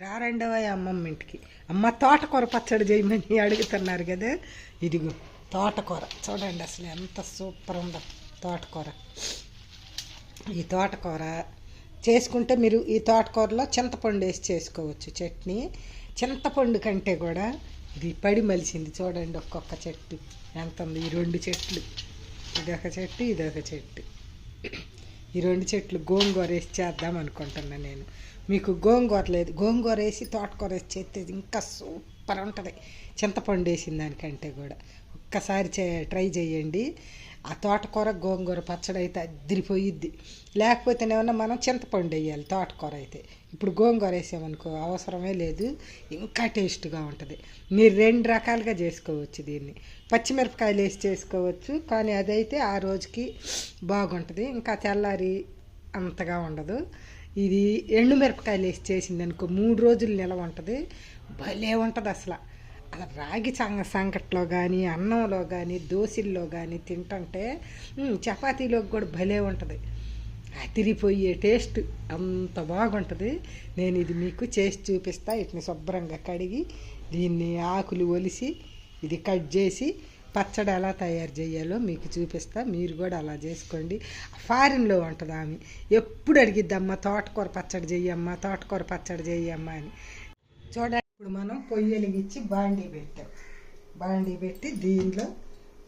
రారండవ అమ్మమ్మ ఇంటికి. అమ్మ తోటకూర పచ్చడి చేయమని అడుగుతున్నారు కదా. ఇదిగో తోటకూర. చూడండి అసలు ఎంత సూపర్ ఉందో తోటకూర. ఈ తోటకూర చేసుకుంటే మీరు ఈ తోటకూరలో చింతపండు వేసి చేసుకోవచ్చు చట్నీ. చింతపండు కంటే కూడా ఇది పడి మలిసింది చూడండి ఒక్కొక్క చెట్టు. ఎంత ఉంది? ఈ రెండు చెట్లు. ఇదొక చెట్టు ఇదొక చెట్టు. ఈ రెండు చెట్లు గోంగూర వేసి చేద్దాం అనుకుంటున్నాను నేను. మీకు గోంగూర లేదు. గోంగూర వేసి తోటకూర వేసి చేస్తే ఇంకా సూపర్ ఉంటుంది. చింతపండు వేసిన దానికంటే కూడా. ఒక్కసారి చే ట్రై చేయండి. ఆ తోటకూర గోంగూర పచ్చడి అయితే అదిరిపోయిద్ది. లేకపోతేనేమన్నా మనం చింతపండు వేయాలి తోటకూర అయితే. ఇప్పుడు గోంగూర వేసామనుకో అవసరమే లేదు ఇంకా టేస్ట్గా ఉంటుంది. మీరు రెండు రకాలుగా చేసుకోవచ్చు దీన్ని. పచ్చిమిరపకాయలు వేసి చేసుకోవచ్చు కానీ అదైతే ఆ రోజుకి బాగుంటుంది. ఇంకా తెల్లారి అంతగా ఉండదు. ఇది ఎండు మిరపకాయలు వేసి చేసింది అనుకో మూడు రోజులు నిలవ ఉంటుంది. భలే ఉంటుంది అసలు అలా రాగి సంగ సంకట్లో కానీ అన్నంలో కానీ దోశల్లో కానీ తింటుంటే చపాతీలోకి కూడా భలే ఉంటుంది. అతిరిపోయే టేస్ట్ అంత బాగుంటుంది. నేను ఇది మీకు చేసి చూపిస్తా. వీటిని శుభ్రంగా కడిగి దీన్ని ఆకులు ఒలిసి ఇది కట్ చేసి పచ్చడి ఎలా తయారు చేయాలో మీకు చూపిస్తా. మీరు కూడా అలా చేసుకోండి. ఫారిన్లో ఉంటుంది ఆమె. ఎప్పుడు అడిగిద్దమ్మా తోటకూర పచ్చడి చెయ్యమ్మా తోటకూర పచ్చడి చెయ్యమ్మా అని. చూడండి. ఇప్పుడు మనం పొయ్యి వెలిగించి బాండీ పెట్టాం. బాండీ పెట్టి దీనిలో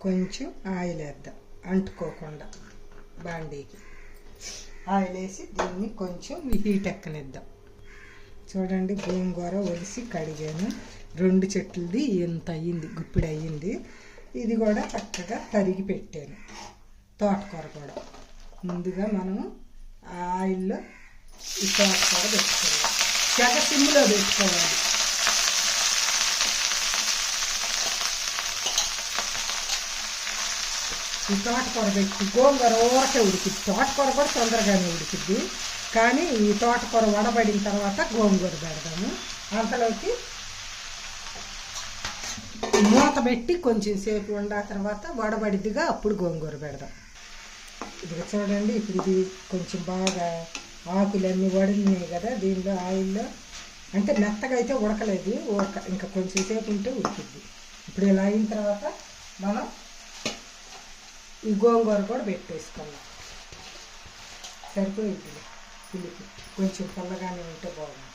కొంచెం ఆయిల్ వేద్దాం అంటుకోకుండా బాండీకి. ఆయిల్ వేసి దీన్ని కొంచెం హీట్ ఎక్కనిద్దాం. చూడండి గోంగూర ఒలిసి కడిగాను. రెండు చెట్లది ఇంత అయ్యింది గుప్పిడి అయ్యింది. ఇది కూడా చక్కగా తరిగి పెట్టాను. తోటకూర కూడా. ముందుగా మనము ఆయిల్లో ఈ తోటకూర పెట్టుకోవాలి. చెగ సిమ్లో పెట్టుకోవాలి. ఈ తోటకూర పెట్టి గోంగూర ఊరకే ఉడికిద్ది. తోటకూర కూడా తొందరగానే ఉడికిద్ది. కానీ ఈ తోటకూర వడబడిన తర్వాత గోంగూర పెడదాము అంతలోకి మూత పెట్టి కొంచెం సేపు ఉండా తర్వాత వడబడిద్దిగా అప్పుడు గోంగూర పెడదాం. ఇది చూడండి ఇప్పుడు ఇది కొంచెం బాగా ఆకులన్నీ వడిలినాయి కదా దీనిలో ఆయిల్లో. అంటే మెత్తగా అయితే ఉడకలేదు ఉడక ఇంకా కొంచెం సేపు ఉంటే ఉడికిద్ది. ఇప్పుడు ఇలా అయిన తర్వాత మనం ఈ గోంగూర కూడా పెట్టేసుకుందాం సరిపోయింది పులికి కొంచెం పుల్లగానే ఉంటే బాగుంటుంది.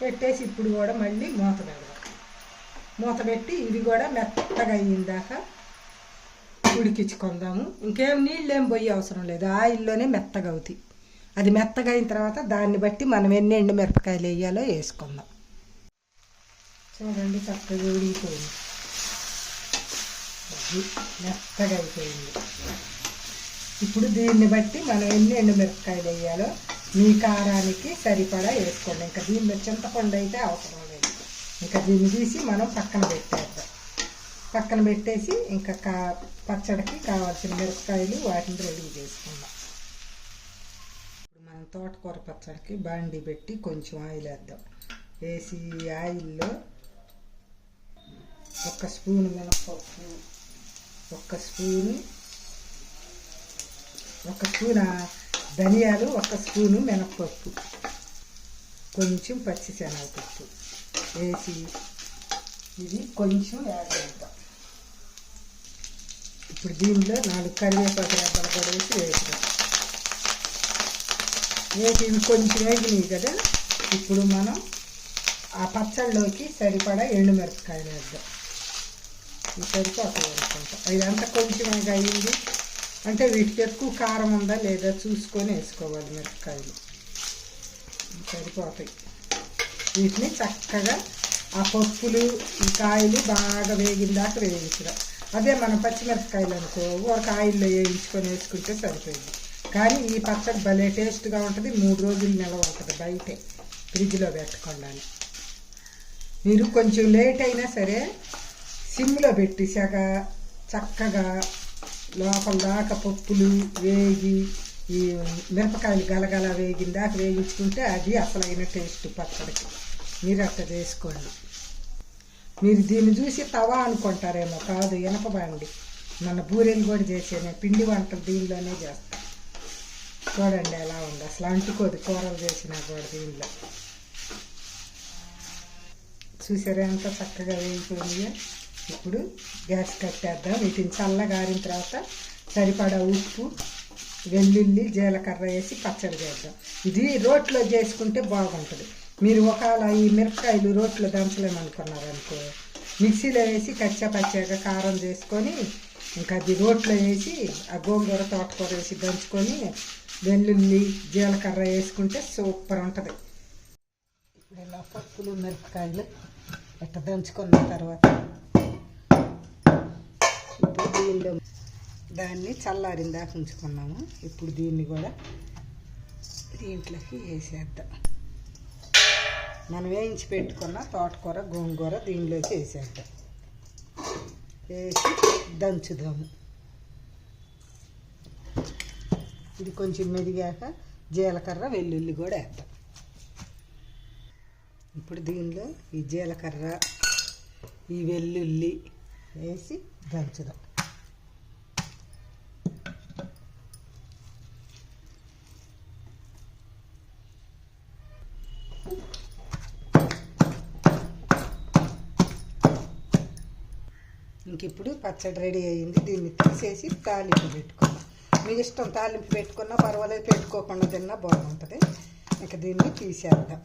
పెట్టేసి ఇప్పుడు కూడా మళ్ళీ మూత పెడదాం. మూత పెట్టి ఇది కూడా మెత్తగా అయ్యిందాక ఉడికించుకుందాము. ఇంకేం నీళ్ళు ఏం పోయే అవసరం లేదు. ఆయిల్లోనే మెత్తగా అవుతాయి. అది మెత్తగా అయిన తర్వాత దాన్ని బట్టి మనం ఎన్ని ఎండు మిరపకాయలు వేయాలో వేసుకుందాం. చూడండి చక్కగా ఉడికిపోయింది. మెత్తగా అయిపోయింది ఇప్పుడు దీన్ని బట్టి మనం ఎన్ని ఎండుమిరపకాయలు వేయాలో మీ కారానికి సరిపడా వేసుకోండి. ఇంకా దీనిలో చింతపండు అయితే అవసరం లేదు. ఇంకా దీన్ని తీసి మనం పక్కన పెట్టేద్దాం. పక్కన పెట్టేసి ఇంకా కా పచ్చడికి కావాల్సిన మిరపకాయలు వాటిని రెడీ చేసుకుందాం. ఇప్పుడు మనం తోటకూర పచ్చడికి బాండి పెట్టి కొంచెం ఆయిల్ వేద్దాం. వేసి ఆయిల్లో ఒక స్పూన్ మినపప్పు ఒక స్పూను ఒక స్పూన్ ధనియాలు ఒక స్పూను మినప్పప్పు. కొంచెం పచ్చిశనగపప్పు వేసి ఇది కొంచెం యాడ్ చేద్దాం. ఇప్పుడు దీనిలో నాలుగు కరివేపాకు రెబ్బలు కూడా వేసి వేసాం వేసి ఇవి కొంచెం వేగినాయి కదా ఇప్పుడు మనం ఆ పచ్చళ్ళలోకి సరిపడా ఎండుమిరపకాయలు వేద్దాం. ఇది సరిపోతుంది అనుకుంటా ఇదంతా కొంచెం అయింది అంటే వీటికి ఎక్కువ కారం ఉందా లేదా చూసుకొని వేసుకోవాలి మిరపకాయలు. సరిపోతాయి. వీటిని చక్కగా ఆ పప్పులు ఈ కాయలు బాగా వేగిన దాకా వేయించడం. అదే మనం పచ్చిమిరపకాయలు అనుకో ఒక ఆయిల్లో వేయించుకొని వేసుకుంటే సరిపోయింది. కానీ ఈ పచ్చడి భలే టేస్ట్గా ఉంటుంది. మూడు రోజులు నిలవ ఉంటుంది బయటే. ఫ్రిడ్జ్లో పెట్టుకోండి మీరు కొంచెం లేట్ అయినా సరే సిమ్లో పెట్టి చక్కగా లోపల దాకా పప్పులు వేగి ఈ మిరపకాయలు గలగల వేగిన దాకా వేగించుకుంటే అది అసలైన టేస్ట్ పచ్చడికి. మీరు అట్లా చేసుకోండి. మీరు దీన్ని చూసి తవా అనుకుంటారేమో కాదు ఎనపబండి మన బూరెలు కూడా చేసేనే పిండి వంటలు దీనిలోనే చేస్తాం. చూడండి ఎలా ఉంది. అసలు అంటుకోదు కూరలు చేసినా కూడా దీనిలో. చూసారా ఎంత చక్కగా వేగిపోయినాయో ఇప్పుడు గ్యాస్ కట్టేద్దాం వీటిని చల్లగారిన తర్వాత సరిపడా ఉప్పు వెల్లుల్లి జీలకర్ర వేసి పచ్చడి చేద్దాం. ఇది రోట్లో చేసుకుంటే బాగుంటుంది. మీరు ఒకవేళ ఈ మిరపకాయలు రోట్లో దంచలేమనుకున్నారనుకో మిక్సీలో వేసి కచ్చా పచ్చగా కారం చేసుకొని ఇంకా అది రోట్లో వేసి ఆ గోంగూర తోటకూర వేసి దంచుకొని వెల్లుల్లి జీలకర్ర వేసుకుంటే సూపర్ ఉంటుంది. ఇప్పుడు ఇలా పప్పులు మిరపకాయలు ఇట్లా దంచుకున్న తర్వాత ఇప్పుడు దీనిలో దాన్ని చల్లారిన దాకా ఉంచుకున్నాము. ఇప్పుడు దీన్ని కూడా దీంట్లోకి వేసేద్దాం. మనం వేయించి పెట్టుకున్న తోటకూర గోంగూర దీనిలోకి వేసేద్దాం. వేసి దంచుదాము. ఇది కొంచెం మెదిగాక జీలకర్ర వెల్లుల్లి కూడా వేద్దాం. ఇప్పుడు దీనిలో ఈ జీలకర్ర ఈ వెల్లుల్లి వేసి దంచుదాం. ఇంక ఇప్పుడు పచ్చడి రెడీ అయ్యింది. దీన్ని తీసేసి తాలింపు పెట్టుకుందాం. మీ ఇష్టం తాలింపు పెట్టుకున్నా పర్వాలేదు పెట్టుకోకుండా తిన్నా బాగుంటుంది. ఇంకా దీన్ని తీసేద్దాం.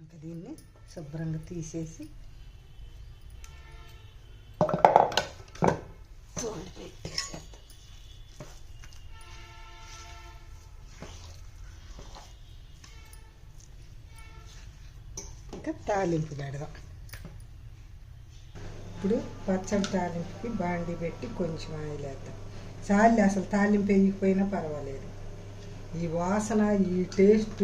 ఇంకా దీన్ని శుభ్రంగా తీసేసి ఇంకా తాలింపు పెడదాం ఇప్పుడు పచ్చడి తాలింపుకి బాండి పెట్టి కొంచెం ఆయిల్ వేద్దాం. చాలు అసలు తాలింపు వేయకపోయినా పర్వాలేదు. ఈ వాసన ఈ టేస్ట్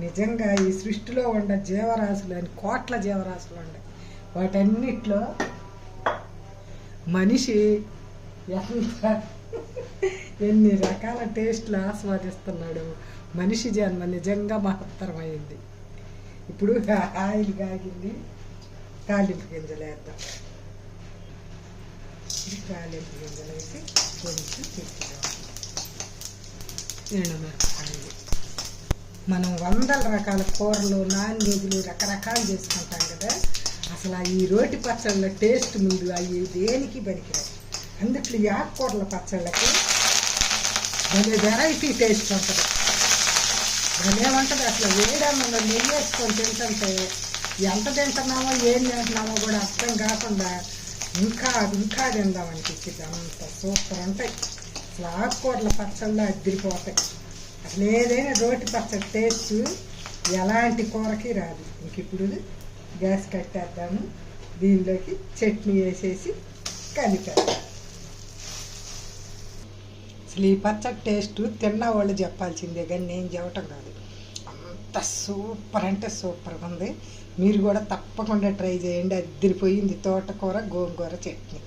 నిజంగా ఈ సృష్టిలో ఉండ జీవరాశులు అని కోట్ల జీవరాశులు ఉండే. వాటన్నిట్లో మనిషి ఎంత ఎన్ని రకాల టేస్ట్లు ఆస్వాదిస్తున్నాడు. మనిషి జన్మ నిజంగా మహత్తరమైంది. ఇప్పుడు ఆయిల్ కాగింది తాలింపు గింజలు వేద్దాం. తాలింపు గింజలు వేసి కొంచెం ఎండుమిరపకాయలు మనం వందల రకాల కూరలు నాన్ వెజ్లు రకరకాలు చేసుకుంటాం కదా. అసలు ఆ ఈ రోటి పచ్చళ్ళ టేస్ట్ ముందు అవి దేనికి పనికిరావు? అందుట్లో ఈ ఆకుకూరల పచ్చళ్ళకి వెరైటీ టేస్ట్ ఉంటుంది. భలే అసలు వేడన్నంలో నెయ్యి వేసుకొని తింటుంటే ఎంత తింటున్నామో ఏం తింటున్నామో కూడా అర్థం కాకుండా ఇంకా ఇంకా తిందాం అనిపించింది అంత సూపర్ ఉంటాయి. అసలు ఆకుకూరల పచ్చళ్ళు అద్దరిపోతాయి అసలు ఏదైనా రోటి పచ్చడి టేస్ట్ ఎలాంటి కూరకి రాదు. ఇంక ఇప్పుడు గ్యాస్ కట్టేద్దాము. దీనిలోకి చట్నీ వేసేసి కలిపేద్దాం. అసలు ఈ పచ్చడి టేస్ట్ తిన్న వాళ్ళు చెప్పాల్సిందే కానీ నేను చెప్పటం కాదు. అంత సూపర్ అంటే సూపర్గా ఉంది. మీరు కూడా తప్పకుండా ట్రై చేయండి. అద్దరిపోయింది తోటకూర గోంగూర చట్నీ.